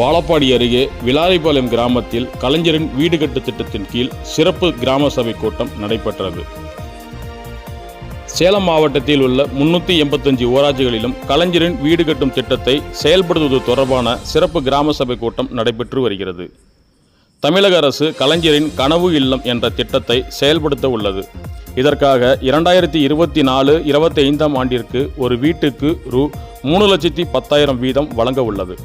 வாழப்பாடி அருகே விலாரிபாளையம் கிராமத்தில் கலைஞரின் வீடு கட்டு திட்டத்தின் கீழ் சிறப்பு கிராம சபை கூட்டம் நடைபெற்றது. சேலம் மாவட்டத்தில் உள்ள முன்னூற்றி எண்பத்தஞ்சு ஊராட்சிகளிலும் கலைஞரின் வீடு கட்டும் திட்டத்தை செயல்படுத்துவது தொடர்பான சிறப்பு கிராம சபை கூட்டம் நடைபெற்று வருகிறது. தமிழக அரசு கலைஞரின் கனவு இல்லம் என்ற திட்டத்தை செயல்படுத்த உள்ளது. இதற்காக இரண்டாயிரத்தி இருபத்தி நாலு இருபத்தி ஐந்தாம் ஆண்டிற்கு ஒரு வீட்டுக்கு ரூ மூணு லட்சத்தி பத்தாயிரம் வீதம் வழங்க உள்ளது.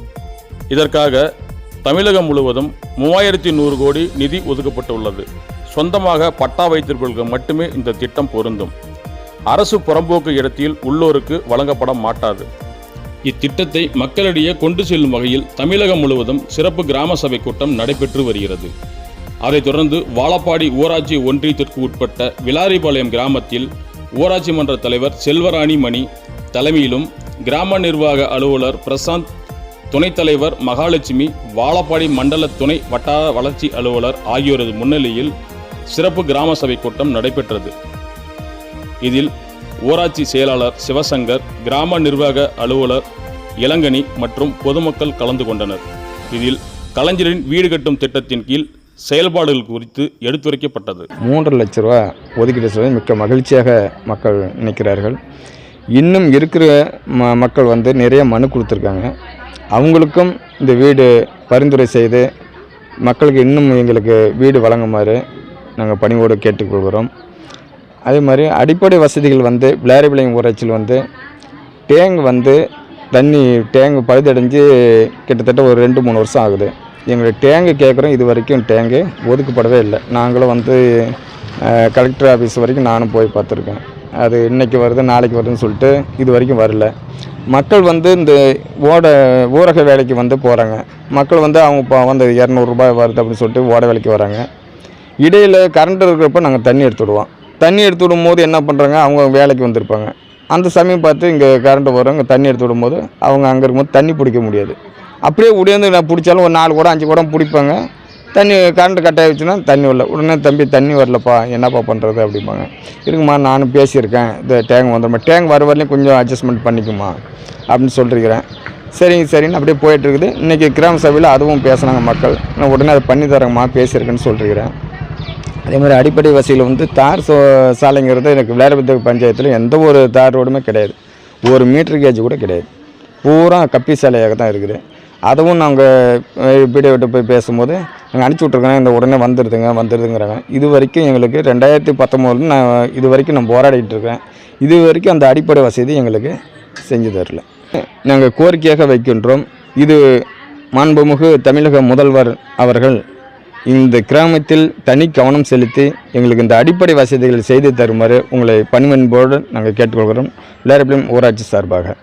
இதற்காக தமிழகம் முழுவதும் மூவாயிரத்தி நூறு கோடி நிதி ஒதுக்கப்பட்டுள்ளது. சொந்தமாக பட்டா வைத்திருப்பவர்களுக்கு மட்டுமே இந்த திட்டம் பொருந்தும். அரசு புறம்போக்கு இடத்தில் உள்ளோருக்கு வழங்கப்பட மாட்டாது. இத்திட்டத்தை மக்களிடையே கொண்டு செல்லும் வகையில் தமிழகம் முழுவதும் சிறப்பு கிராம சபை கூட்டம் நடைபெற்று வருகிறது. அதைத் தொடர்ந்து வாழப்பாடி ஊராட்சி ஒன்றியத்திற்கு உட்பட்ட விளாரிபாளையம் கிராமத்தில் ஊராட்சி மன்ற தலைவர் செல்வராணி மணி தலைமையிலும் கிராம நிர்வாக அலுவலர் பிரசாந்த் துணைத் தலைவர் மகாலட்சுமி வாழப்பாடி மண்டல துணை வட்டார வளர்ச்சி அலுவலர் ஆகியோரது முன்னிலையில் சிறப்பு கிராம சபை கூட்டம் நடைபெற்றது. இதில் ஊராட்சி செயலாளர் சிவசங்கர் கிராம நிர்வாக அலுவலர் இளங்கனி மற்றும் பொதுமக்கள் கலந்து கொண்டனர். இதில் கலைஞரின் வீடு கட்டும் திட்டத்தின் கீழ் செயல்பாடுகள் குறித்து எடுத்துரைக்கப்பட்டது. மூன்று லட்ச ரூபா ஒதுக்கீடு செய்வது மிக்க மகிழ்ச்சியாக மக்கள் நினைக்கிறார்கள். இன்னும் இருக்கிற ம மக்கள் வந்து நிறைய மனு கொடுத்துருக்காங்க. அவங்களுக்கும் இந்த வீடு பரிந்துரை செய்து மக்களுக்கு இன்னும் எங்களுக்கு வீடு வழங்குமாறு நாங்கள் பணிவோடு கேட்டுக்கொள்கிறோம். அதே மாதிரி அடிப்படை வசதிகள் வந்து விளாரிபாளையம் ஊராட்சியில் வந்து டேங்க் வந்து தண்ணி டேங்கு பழுதடைஞ்சு கிட்டத்தட்ட ஒரு ரெண்டு மூணு வருஷம் ஆகுது. எங்களுக்கு டேங்கு கேட்குறோம். இது வரைக்கும் டேங்கு ஒதுக்கப்படவே இல்லை. நாங்களும் வந்து கலெக்டர் ஆஃபீஸ் வரைக்கும் நானும் போய் பார்த்துருக்கேன். அது இன்றைக்கி வருது நாளைக்கு வருதுன்னு சொல்லிட்டு இது வரைக்கும் வரல. மக்கள் வந்து இந்த ஓட ஊரக வேலைக்கு வந்து போகிறாங்க மக்கள் வந்து அவங்க இப்போ வந்து இரநூறுபா வருது அப்படின்னு சொல்லிட்டு ஓட வேலைக்கு வராங்க. இடையில் கரண்ட் இருக்கிறப்ப நாங்கள் தண்ணி எடுத்து விடுவோம். தண்ணி எடுத்து விடும்போது என்ன பண்ணுறாங்க அவங்க வேலைக்கு வந்திருப்பாங்க. அந்த சமயம் பார்த்து இங்கே கரண்ட் வரும் இங்கே தண்ணி எடுத்து விடும்போது அவங்க அங்கே இருக்கும்போது தண்ணி பிடிக்க முடியாது. அப்படியே உடையந்து நான் பிடிச்சாலும் ஒரு நாலு குடம் அஞ்சு குடம் பிடிப்பாங்க. தண்ணி கரண்ட் கட் ஆகிடுச்சுன்னா தண்ணி வரல. உடனே தம்பி தண்ணி வரலப்பா என்னப்பா பண்ணுறது அப்படிம்பாங்க. இருக்குமா நானும் பேசியிருக்கேன். இந்த டேங்க் வந்துடுமா டேங்க் வர வரலையும் கொஞ்சம் அட்ஜஸ்ட்மெண்ட் பண்ணிக்குமா? அப்படின்னு சொல்லியிருக்கிறேன் சரிங்க சரின்னு அப்படியே போயிட்டுருக்குது. இன்றைக்கி கிராம சபையில் அதுவும் பேசுனாங்க மக்கள். நான் உடனே அதை பண்ணி தரேங்கம்மா பேசியிருக்கேன்னு சொல்லியிருக்கிறேன் அதே மாதிரி அடிப்படை வசதியில் வந்து தார் சோ சாலைங்கிறது எனக்கு விளையாட்டு பஞ்சாயத்தில் எந்த ஒரு தார் ரோடுமே கிடையாது. ஒரு மீட்டர் கேஜ் கூட கிடையாது. பூரா கப்பி சாலையாக தான் இருக்குது. அதுவும் நாங்கள் வீடியோ விட்டு போய் பேசும்போது நாங்கள் அனுப்பிச்சி விட்ருக்கோம் இந்த உடனே வந்துடுதுங்க வந்துடுதுங்கிறாங்க இது வரைக்கும் எங்களுக்கு ரெண்டாயிரத்தி பத்தொம்போதில் நான் இது வரைக்கும் நான் போராடிட்டு இருக்கேன். இது வரைக்கும் அந்த அடிப்படை வசதி எங்களுக்கு செஞ்சு தரல. நாங்கள் கோரிக்கையாக வைக்கின்றோம். இது மாண்புமிகு தமிழக முதல்வர் அவர்கள் இந்த கிராமத்தில் தனி கவனம் செலுத்தி எங்களுக்கு இந்த அடிப்படை வசதிகள் செய்து தருமாறு உங்களை பணிமன்போடு நாங்கள் கேட்டுக்கொள்கிறோம். விளையாடுபுலம் ஊராட்சி சார்பாக.